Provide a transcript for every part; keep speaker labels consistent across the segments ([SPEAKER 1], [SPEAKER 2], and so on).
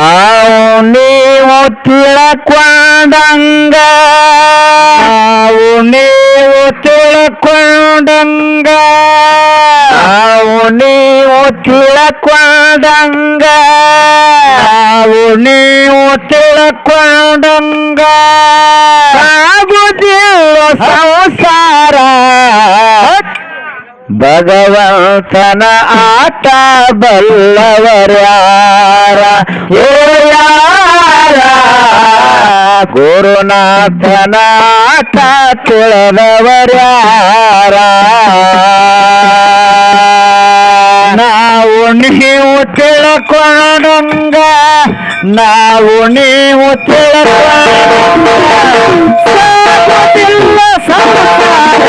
[SPEAKER 1] ನಾವು ನೀವು ತಿಳ್ಕೊಂಡಂಗ ನಾವು ನೀವು ತಿಳ್ಕೊಂಡಂಗ ನಾವು ನೀವು ತಿಳ್ಕೊಂಡಂಗ ನಾವು ನೀವು ತಿಳ್ಕೊಂಡಂಗ ಆಗುದಿಲ್ಲ ಸಂಸಾರ ಭಗವಂತನ ಆಟ ಬಲ್ಲವರ್ಯಾರ ಗುರುನಾಥನ ಆಟ ತಿಳಿದವರ್ಯಾರ ನಾವು ನೀವು ತಿಳ್ಕೊಂಡಂಗ ನಾವು ನೀವು ತಿಳ್ಕೊಂಡಂಗ ಸಾಗುತ್ತಿಲ್ಲ ಸಂಸಾರ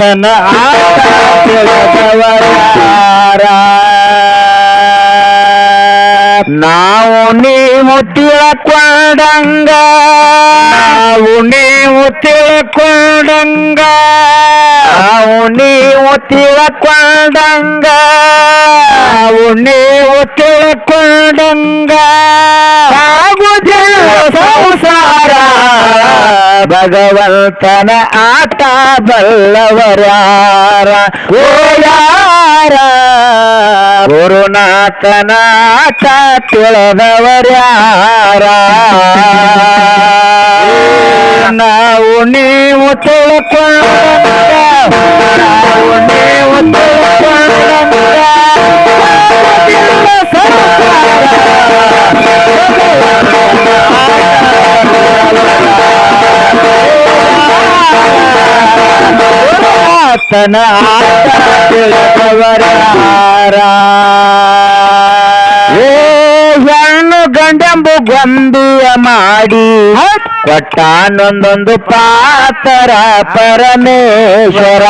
[SPEAKER 1] ಆತನ ಆಟ ತಿಳಿದವರಾರ ನಾವು ನೀವು ತಿಳ್ಕೊಂಡಂಗ ನಾವು ನೀವು ತಿಳ್ಕೊಂಡಂಗ ನಾವು ನೀವು ತಿಳ್ಕೊಂಡಂಗ ನಾವು ನೀವು ತಿಳ್ಕೊಂಡಂಗ ಆಗುದಿಲ್ಲ ಸಂಸಾರ ಭಗವಂತನ ಆಟ ಬಲ್ಲವರ್ಯಾರ ಓ ಯಾರ ಗುರುನಾಥನ ಆಟ ತಿಳಿದವರ್ಯಾರ ನಾವು ನೀವು ತಿಳ್ಕೊಂಡಂಗ ನಾವು ನೀವು ತಿಳ್ಕೊಂಡಂಗ ಆಗುದಿಲ್ಲ ಸಂಸಾರ ಆತನ ಆಟ ತಿಳಿದವರಾರ ಏ ಹೆಣ್ಣು ಗಂಡೆಂಬು ಗೊಂಬಿಯ ಮಾಡಿ ಕೊಟ್ಟಾನೊಂದೊಂದು ಪಾತರ ಪರಮೇಶ್ವರ.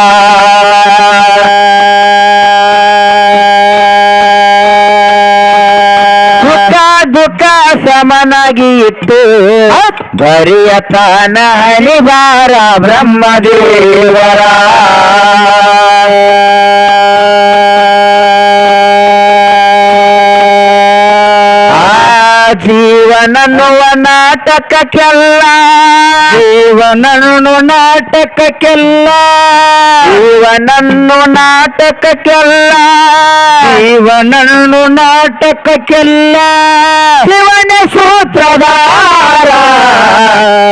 [SPEAKER 1] ಸುಖ ದುಃಖ ಸಮನಾಗಿ ಇಟ್ಟು ಬರಿಯ ತಾನ ಹರಿವಾರ ಬ್ರಹ್ಮದೇವರ. ಜೀವನನ್ನುವ ನಾಟಕಕ್ಕೆಲ್ಲ ಜೀವನನ್ನು ನಾಟಕಕ್ಕೆಲ್ಲ ಜೀವನನ್ನು ನಾಟಕಕ್ಕೆಲ್ಲ ಜೀವನನ್ನು ನಾಟಕಕ್ಕೆಲ್ಲ ಶಿವನ ಸೂತ್ರಧಾರ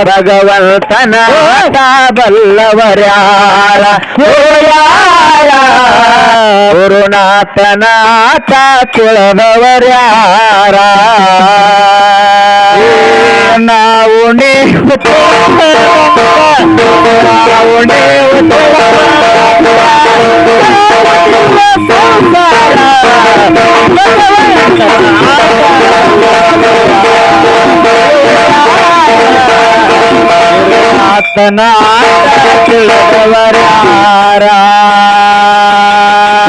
[SPEAKER 1] ಭಗವಂತನ ಆಟ ಬಲ್ಲವರ್ಯಾರ ಓ ಯಾರ ಗುರುನಾಥನ ಆಟ ತಿಳಿದವರ್ಯಾರ ನೀವು ನಾವು ನೀವು ಆತನ ಆಟ ತಿಳಿದವರ್ಯಾರ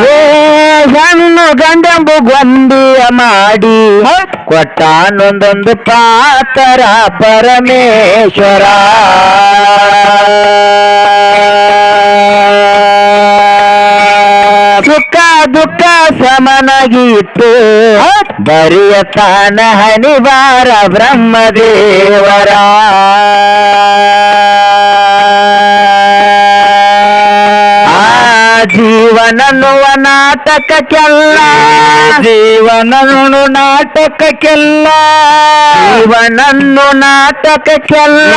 [SPEAKER 1] ಏ ಹೆಣ್ಣು ಗಂಡಂಬು ಗೊಂಬಿಯ ಮಾಡಿ ಕೊಟ್ಟಾನೊಂದೊಂದು ಪಾತರ ಪರಮೇಶ್ವರ. ಸುಖ ದುಃಖ ಸಮನಗಿತ್ತು. ಬರಿಯ ತಾನ ಹನಿವಾರ ಬ್ರಹ್ಮದೇವರ. ಜೀವನನ್ನುವ ನಾಟಕಕ್ಕೆಲ್ಲ. ಜೀವನನ್ನು ನಾಟಕಕ್ಕೆಲ್ಲ. ಜೀವನನ್ನು ನಾಟಕಕ್ಕೆಲ್ಲ.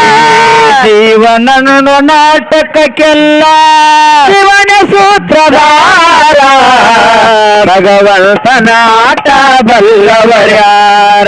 [SPEAKER 1] ಜೀವನನ್ನು ನಾಟಕಕ್ಕೆಲ್ಲ. ಶಿವನ ಸೂತ್ರಧಾರ. ಭಗವಂತನ ನಾಟ ಬಲ್ಲವರ್ಯಾರ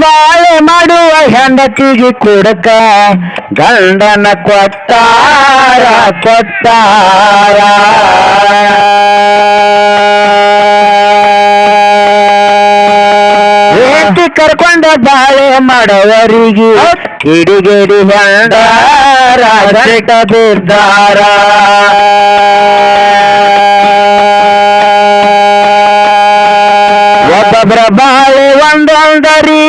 [SPEAKER 1] ಬಾಳೆ ಮಾಡುವ ಹೆಂಡತಿಗೆ ಕೊಡಕ ಗಂಡನ ಕೊಟ್ಟಾರ ಕೊಟ್ಟಾರ. ಹೆಂಡತಿ ಕರ್ಕೊಂಡ ಬಾಳೆ ಮಾಡವರಿಗೆ ಕಿಡಿಗೇಡಿ ಹೆಂಡಾರ ಗಂಟ ಬಿದ್ದಾರ ಒಬ್ಬೊಬ್ಬರ ಬಾಳೆ ಒಂದೊಂದರಿ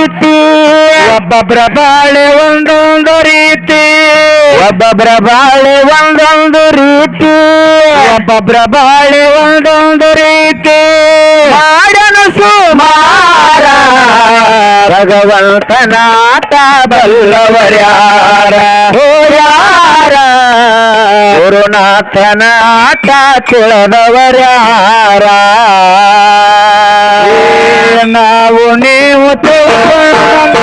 [SPEAKER 1] ಒಬ್ಬೊಬ್ಬರ ಬಾಳೆ ಒಂದೊಂದು ರೀತಿ ಒಬ್ಬೊಬ್ಬರ ಬಾಳೆ ಒಂದೊಂದು ರೀತಿ ಒಬ್ಬೊಬ್ಬರ ಬಾಳೆ ಒಂದೊಂದು ರೀತಿ ಮಾಡನು ಸುಮಾರ ಭಗವಂತನಾಟ ಬಲ್ಲವರ್ಯಾರ ಓ ಯಾರ ಗುರುನಾಥನ ಆಟ ತಿಳಿದವರ್ಯಾರ ನಾವು ನೀವು ತಿಳ್ಕೊಂಡ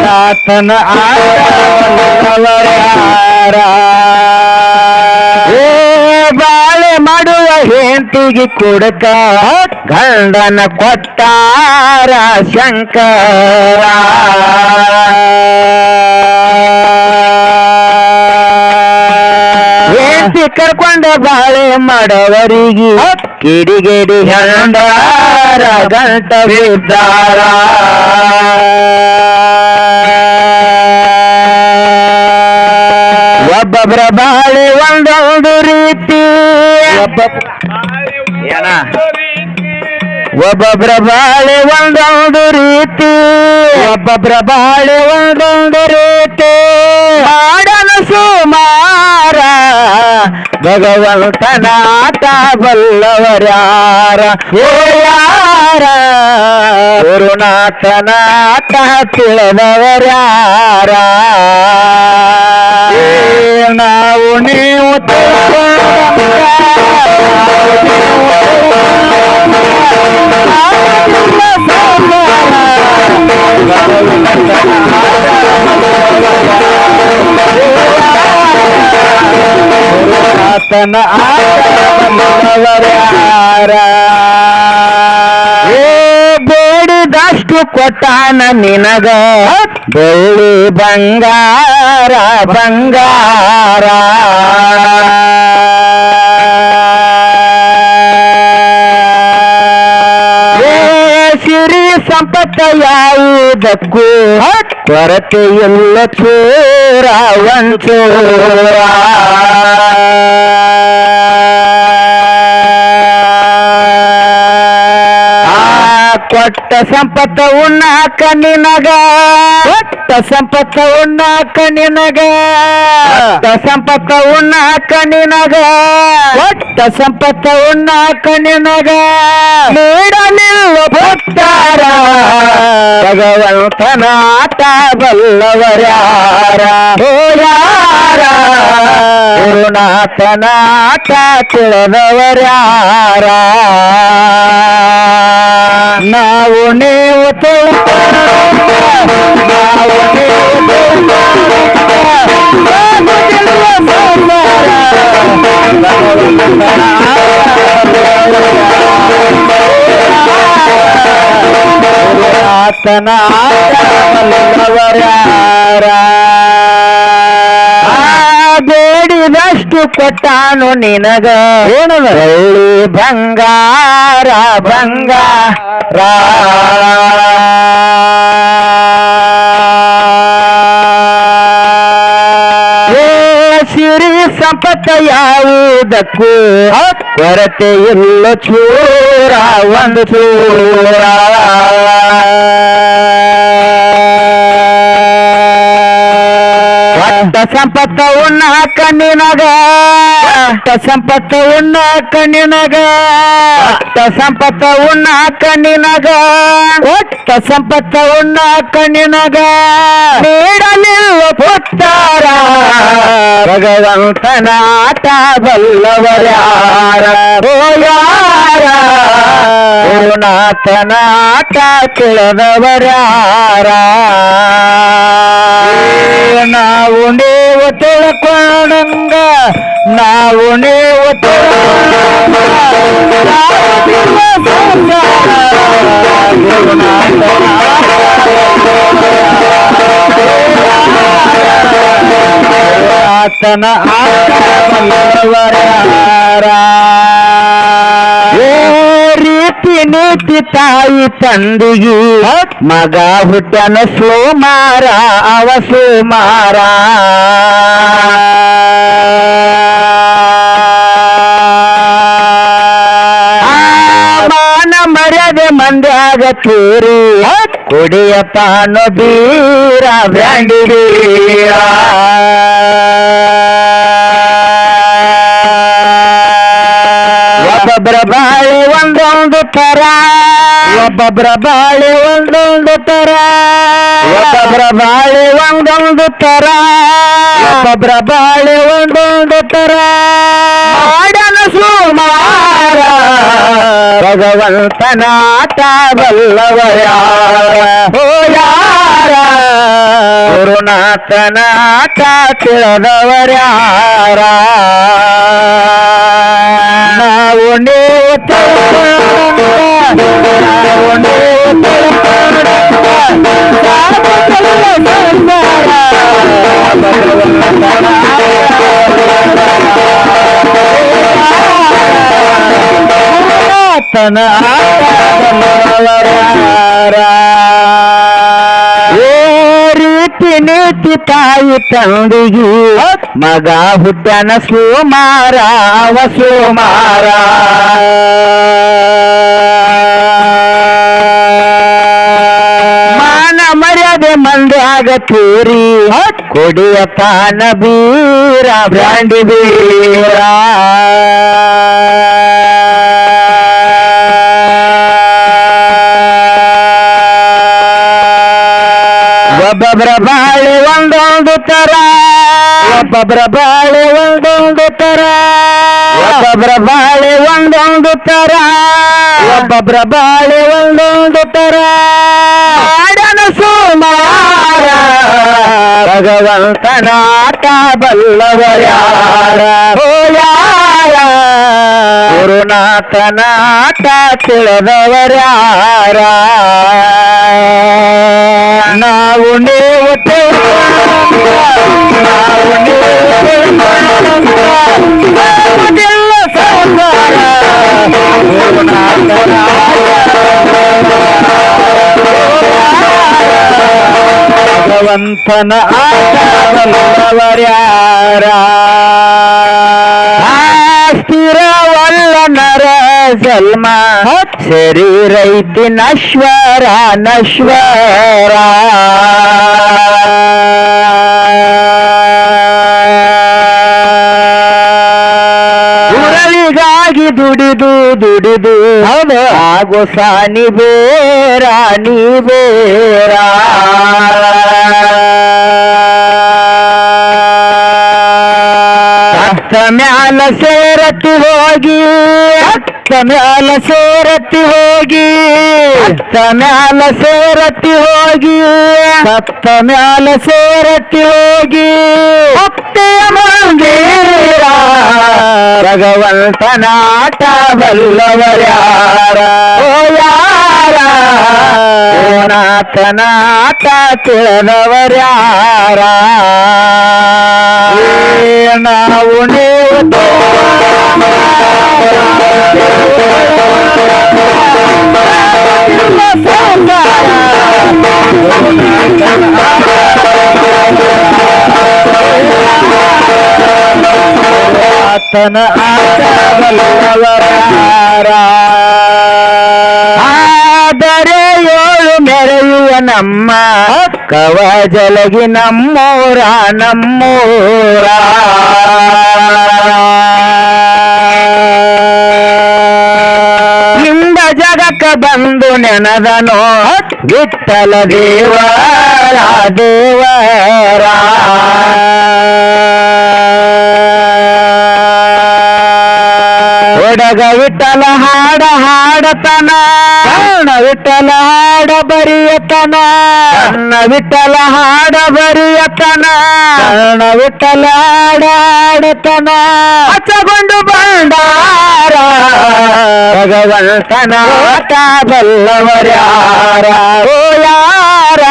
[SPEAKER 1] ನಾವು ನೀವು ಮಾಡುವ ಹೆಂತಿಗೆ ಕುಡಕ ಗಂಡನ ಕೊಟ್ಟಾರ ಶಂಕರ. ಹೆಂತಿ ಕರ್ಕೊಂಡ ಬಾಳೆ ಮಾಡವರಿಗೆ ಕಿಡಿಗೇಡಿ ಹೆಂಡಾರ ಗಂಟ ಬಿದ್ದಾರ ಒಬ್ಬೊಬ್ಬರ ಬಾಳೆ ಒಂದೊಂದು ರೀತಿ ಒಬ್ಬ ಏನ? ಒಬ್ಬೊಬ್ಬರ ಬಾಳೆ ಒಂದೊಂದು ರೀತಿ. ಒಬ್ಬೊಬ್ರ ಬಾಳೆ ಒಂದೊಂದು ರೀತಿ. ಮಾಡನು ಸುಮಾರ ಭಗವಂತನ ಆಟ ಬಲ್ಲವರ್ಯಾರ ಓಯಾರ ಯಾರ? ಗುರುನಾಥನ ಆಟ ತಿಳಿದವರ್ಯಾರ ನಾವು ನೀವು ತಿಳ್ಕೊಂಡ ಆತನ ಆಟವರ ಏ ಬೇಡಿದಷ್ಟು ಕೊಟ್ಟಾನ ನಿನಗ? ಬೆಳ್ಳಿ ಬಂಗಾರ ಬಂಗಾರ. ಏ ಸಿರಿ ಸಂಪತ್ತ ಯಾವುದಕ್ಕೂ ಕೊರತೆ ಎಲ್ಲ ಕೊಟ್ಟ ಸಂಪತ್ತ ಉಣ್ಣ ಕಣ್ಣಿನಗ. ಒಟ್ಟ ಸಂಪತ್ತ ಉಣ್ಣ ಕಣ್ಣಿನಗ. ಒಟ್ಟ ಸಂಪತ್ತ ಉಣ್ಣ ಕಣ್ಣಿನಗ. ಒಟ್ಟ ಸಂಪತ್ತ ಉಣ್ಣ ಕಣ್ಣಿನಗ. ನೀಡಲಿಲ್ಲ ಭಕ್ತಾರ ಭಗವಂತನಾಟ ಬಲ್ಲವರ್ಯಾರ ಗುರುನಾಥನ ಆಟ ತಿಳಿದವರ್ಯಾರ ನಾವು ನೀವು ತಿಳ್ಕೊಂಡ ನಾವು ನೀವು ತಿಳ್ಕೊಂಡ ಆಗುವುದಿಲ್ಲ ಸಂಸಾರ. ಭಗವಂತನ ಗುರುನಾಥನ ಆಟ ಬಲ್ಲವರ್ಯಾರ ಆ ಬೇಡಿದಷ್ಟು ಕೊಟ್ಟಾನು ನಿನಗ. ಏನದ? ಬೆಳ್ಳಿ ಬಂಗಾರ ಬಂಗಾರ ಸಿರಿ ಸಂಪತ್ತ ಯಾವುದಕ್ಕೂ ಕೊರತೆ ಇಲ್ಲ ಚೂರ ಒಂದು ಚೂರ. ಸಂಪತ್ತ ಉಣ್ಣ ಒಟ್ಟ ಸಂಪತ್ತ ಉಣ್ಣಾಕ ನಿನಗ ಒಟ್ಟ ಸಂಪತ್ತ ಉಣ್ಣಾಕ ನಿನಗ ಒಟ್ಟ ಸಂಪತ್ತ ಉಣ್ಣಾಕ ನಿನಗ ನೀಡಲಿಲ್ಲ ಪುತ್ತಾರ, ಭಗವಂತನ ಆಟ ಬಲ್ಲವರ್ಯಾರ ಓಯಾರ ಯಾರ ಗುರುನಾಥನ ಆಟ ತಿಳಿದವರ್ಯಾರ ನಾವು నీవు తిలకోణంగా నావు నీవు తన ఆత్మ ನೀತಿ ತಾಯಿ ತಂದಿಗಿ ಮಗ ಹುಟ್ಟನ ಸೋಮಾರ, ಅವ ಸೋಮಾರ. ಮಾನ ಮರ್ಯಾದೆ ಮಂದ್ಯಾಗ ತೂರಿ. ಕುಡಿಯ ಪಾನು ಬೀರ ಬ್ಯಾಂಡಿ ಬೀರ. ಒಬ್ಬೊಬ್ಬರ ಬಾಳೆ ಒಂದೊಂದು ತರ ಒಬ್ಬೊಬ್ಬರ ಬಾಳೆ ಒಂದೊಂದು ತರ ಒಬ್ಬೊಬ್ಬರ ಬಾಳೆ ಒಂದೊಂದು ತರ ಒಬ್ಬೊಬ್ಬರ ಬಾಳೆ ಒಂದೊಂದು ತರ ಮಾಡನ ಸುಮಾರ ಭಗವಂತನ ಆಟ ಬಲ್ಲವರ ಓ ಯಾರ ಗುರುನಾಥನ ಆಟ ತಿಳಿದವರ್ಯಾರ ನಾವು ನೀವು ತಿಳ್ಕೊಂಡ, ನಾವು ನೀತಿ ತಾಯಿ ತಂದಿಗಿ ಮಗ ಹುಟ್ಟನ ಸುಮಾರ ಅವ ಸುಮಾರ ಮಾನ ಮರ್ಯಾದೆ ಮಂದ್ಯಾಗ ತೂರಿ ಕೊಡಿಯ ಪಾನ ಬೀರ ಬ್ರಾಂಡಿ ಬೀರ ಒಬ್ಬೊಬ್ಬರ ಬಾಳೆ ಒಂದೊಂದು ತರ. ಒಬ್ಬೊಬ್ಬರ ಬಾಳೆ ಒಂದೊಂದು ತರ. ಒಬ್ಬೊಬ್ಬರ ಬಾಳೆ ಒಂದೊಂದು ತರ. ಒಬ್ಬೊಬ್ಬರ ಬಾಳೆ ಒಂದೊಂದು ತರ. ಆಡನ ಸುಮಾರ. ಭಗವಂತನ ಆಟ ಬಲ್ಲವರ್ಯಾರ ಓ ಯಾರ? ಗುರುನಾಥನ ಆಟ ತಿಳಿದವರ್ಯಾರ ನಾವು ನೀವು ತಿಳ್ಕೊಂಡ, ನಾವು ನೀವು ತಿಳ್ಕೊಂಡ, ಯಾವುದಿಲ್ಲ ಸಂಸಾರ. ಗುರುನಾಥನ ಭಗವಂತನ ಆಟವಲ್ಲವರ್ಯಾರ ಸ್ಥಿರವಲ್ಲ ಜನ್ಮ ಶರೀರೈತಿ ನಶ್ವರ ನಶ್ವರ ಉರಳಿಗಾಗಿ ದುಡಿದು ದುಡಿದು ಹೌದು ಆಗೋ ಸಾನಿ ಬೇರ ನೀ ಬೇರ ಹತ್ತ ಮ್ಯಾಲ ಸೇರತಿ ಹೋಗಿ ಹತ್ತ ಮ್ಯಾಲ ಸೇರತಿ ಹೋಗಿ ಹತ್ತ ಮ್ಯಾಲ ಸೇರತಿ ಹೋಗಿ ಹತ್ತ ಮ್ಯಾಲ ಸೇರತಿ ಹೋಗಿ ಭಕ್ತಿಯ ಮಂದಿರ ಭಗವಂತನ ಆಟ ಬಲ್ಲವರ್ಯಾರ ಓ ಯಾರ ನಾಥನ ಆಟ ತಿಳಿದವರ್ಯಾರ ಏ ನಾವು ನೀವು ಆತನ ಆಟವಲ್ಲವರ ಆದರೆ ಏಳು ಮೆರೆಯುವ ನಮ್ಮ ಕವ ಜಲಗಿ ನಮ್ಮೂರ ನಮ್ಮೂರ. ಇಂದ ಜಗಕ್ಕ ಬಂದು ನೆನದನೋ ಗಿಟ್ಟಲ ದೇವರ ದೇವರ. ಒಡಗ ವಿಠಲ ಹಾಡ ಹಾಡತನ. ವಿಠಲ ಹಾಡ ಬರಿಯತನ. ಕಣ್ಣ ವಿಠಲ ಹಾಡ ಬರಿಯತನ. ಕಣ್ಣ ವಿಠಲ ಹಾಡ ಹಾಡತನ. ಹಚ್ಚಗೊಂಡು ಬಂಡಾರ. ಭಗವಂತನ ಆಟ ಬಲ್ಲವರ್ಯಾರ ಓ ಯಾರ?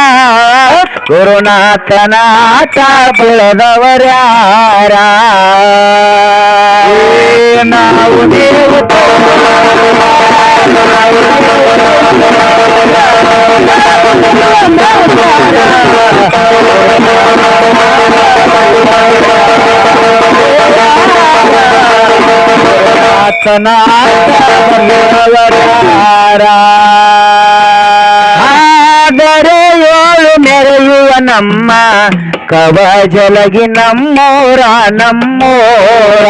[SPEAKER 1] ಗುರುನಾಥನ ಆಟ ಬೆಳೆದವರ್ಯಾರ ನಾವು ನೀವು ಆತನ ಆದರೆ ಏಳು ಮೆರೆಯುವ ನಮ್ಮ ಕವ ಜಲಗಿ ನಮ್ಮೋರ ನಮ್ಮೋರ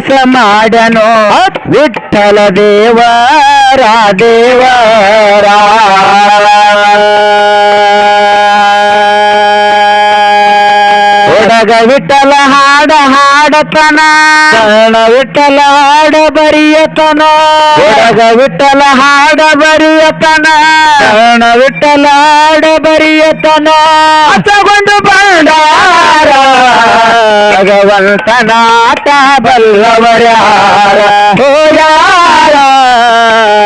[SPEAKER 1] ವಾಸ ಮಾಡನು ವಿಠಲ ದೇವರ ದೇವರ ರಾಡಗ ವಿಠಲ ಹಾಡ ಹಾಡತನ ಕರ್ಣ ವಿಠಲ ಹಾಡ ಬರಿಯತನ ಹುಡಗ ವಿಠಲ ಹಾಡ ಬರಿಯತನ ಕರ್ಣ ವಿಠಲ ಹಾಡ ಬರಿಯತನ ಹಸಗೊಂಡು ಬಂಡಾರ ಭಗವಂತನ ಆಟ ಬಲ್ಲವರ್ಯಾರ ಓ ಯಾರ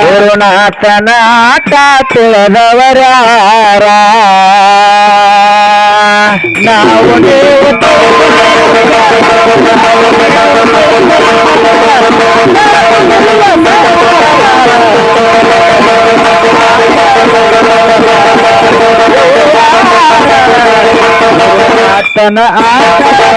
[SPEAKER 1] ಗುರುನಾಥನ ಆಟ ತಿಳಿದವರ್ಯಾರ நான் ஒன்னே ஆட்டன ஆட்டன